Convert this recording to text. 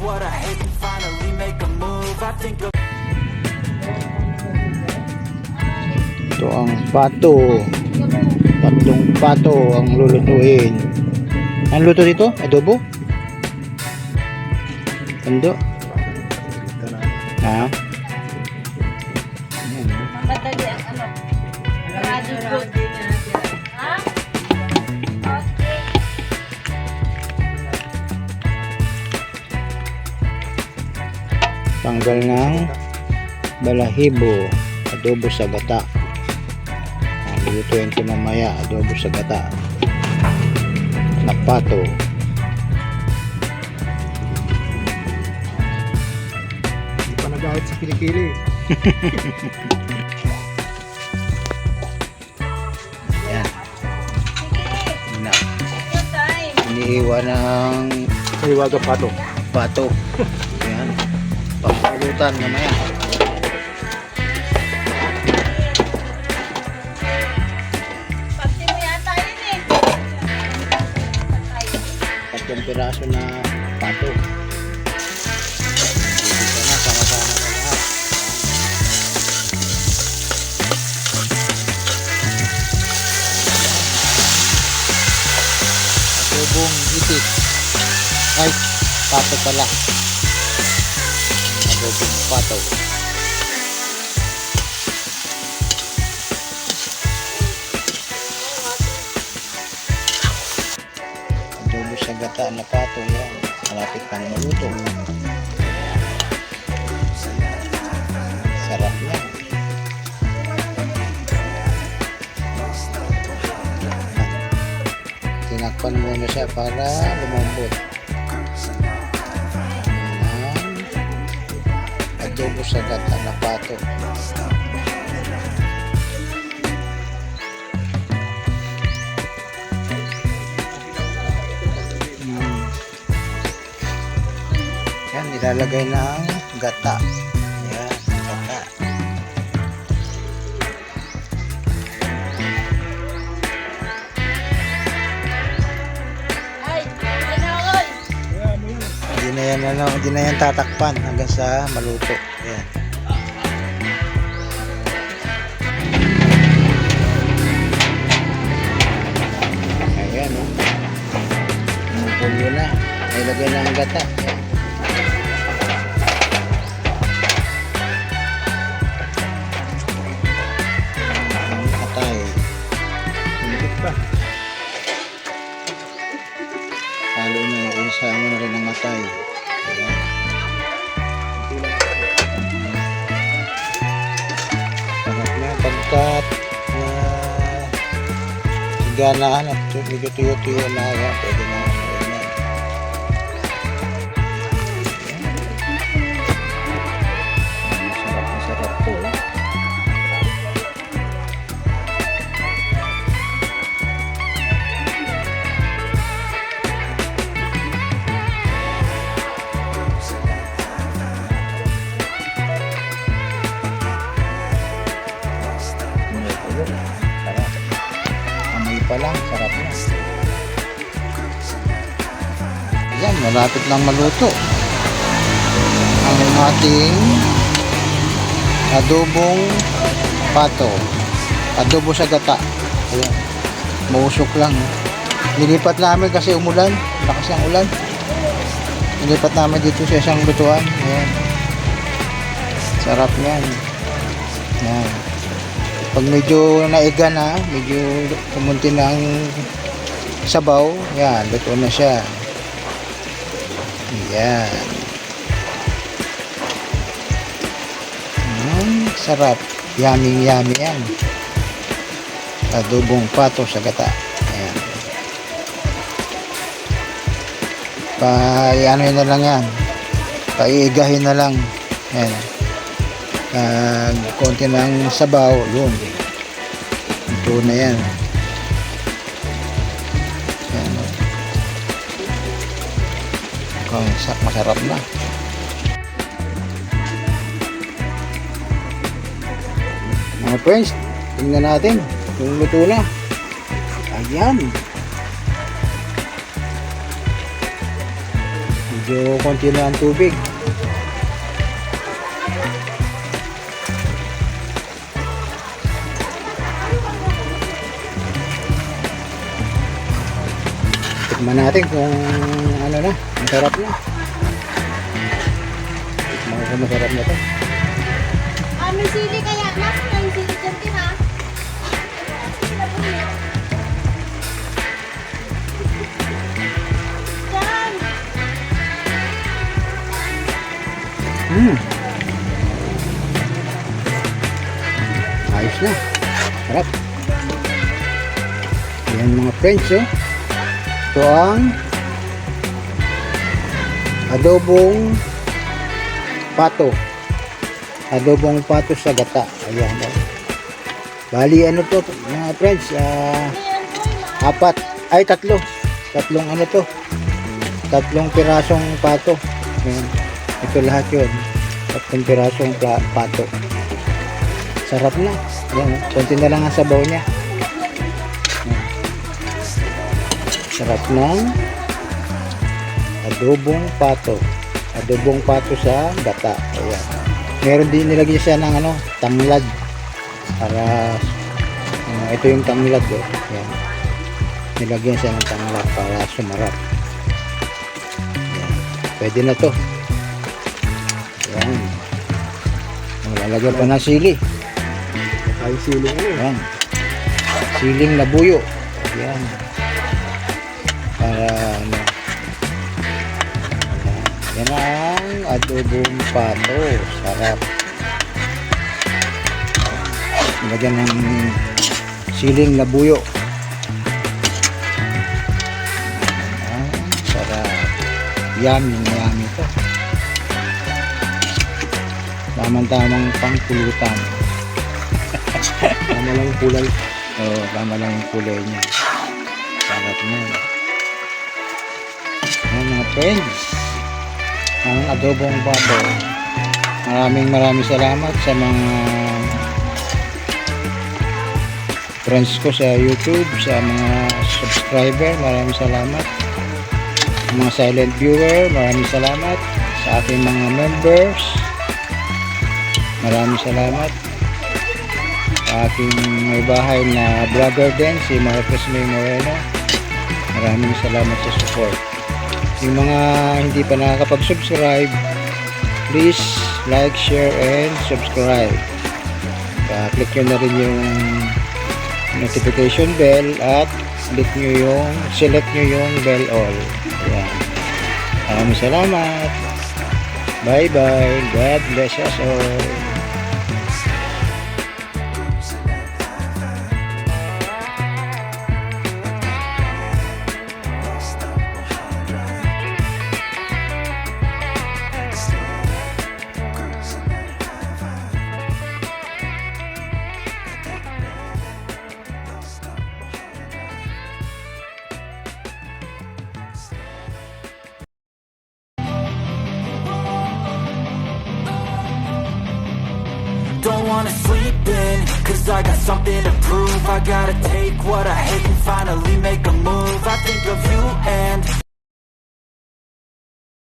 what I hate and finally make a move. I think of Ito ang pato. Tatlong pato ang lulutuin. Ang luto dito? Adobo? Tando? Ha? Madali ang ano. Ready Tanggal ng balahibo. Adobo sa gata. Ang lulutuin ko mamaya. Adobo sa gata. Na pato. Hindi pa nag-out sa kilikili. Ayan. Na, iniiwan ng Kaliwaga pato. pato. Papalutan mamaya. Tatlong piraso na pato. Dito na, sama-sama na lahat. Adobong itik. Ay, pato pala. Adobong pato. Adobo sa gata na pato yan. Malapit na maluto. Sarap yan. Tinakpan muna siya para lumambot. Adobo sa gata na pato. Mm. Yan, nilalagay ng gata. Yan, ano, hindi na yan tatakpan hanggang sa maluto. Yan. Ayan, oh. Pulyo na. Nilagay na ang gata. Yan. Ang atay. Higit pa. Halo na isama na rin ang atay. Na pagkat na siganahan at medyo tuyo-tuyo na yan. Pwede na malapit lang maluto. Ang ating adobong pato. Adobo sa gata. Ayan. Mausok lang. Nilipat namin kasi umulan. Lakas ng ulan. Nilipat namin dito sa isang lutuan. Ayan. Sarap yan. Yan. Pag medyo naiga na, medyo kumunti na ang sabaw, yan, luto na siya. Yan. Mm, sarap. Yummy, yummy yan. Adobong pato sa gata. Ayan. Pa, ano na lang yan. Paiigahin na lang. Ayan uh, konti ng sabaw yun ito na yan sa- masarap na. Mga friends tingnan natin kung luto na. Ayan. Medyo konti na ang tubig. Tikman natin kung ano na, masarap na. Tikman ko kung masarap na to. Ah, may sili kaya. Nasa na yung sili dyan, Tin, ha? Dyan. Hmm. Ayos na. Sarap. Yan mga friends, oh. Ito ang adobong pato. Adobong pato sa gata. Ayan. Oh. Bali, ano to, mga friends, ah, apat, ay tatlo. Tatlong ano to. Tatlong pirasong pato. Ayan. Ito lahat yun. Tatlong pirasong pato. Sarap na. Yan, oh. konti na lang ang sabaw niya. Sarap ng adobong pato. Adobong pato sa gata. Ayan. Meron din nilagyan siya ng ano, tanglad. Para uh, ito yung tanglad oh. Yan. Nilagyan siya ng tanglad para sumarap. Yan. Pwede na to. Yan. Lalagyan pa ng sili. Ay, siling ano. Yan. Siling labuyo. Yan. Para ano. Yan. Ang adobong pato. Sarap. Lagyan ng siling labuyo. Sarap. Yummy, yummy ito. Tamang-tamang pangpulutan. Tama lang kulay. Oo, tama lang kulay niya. Sarap niya. Ayan mga friends. Ang adobong bato. Maraming maraming salamat sa mga friends ko sa YouTube, sa mga subscriber, maraming salamat. Sa mga silent viewer, maraming salamat. Sa aking mga members, maraming salamat aking may bahay na brother din, si Marcos May Moreno. Maraming salamat sa support. Yung mga hindi pa nakakapag-subscribe, please like, share, and subscribe. Uh, click nyo na rin yung notification bell at click nyo yung, select nyo yung bell all. Ayan. Maraming salamat. Bye-bye. God bless us all. Wanna sleep in, cause I got something to prove. I gotta take what I hate and finally make a move. I think of you and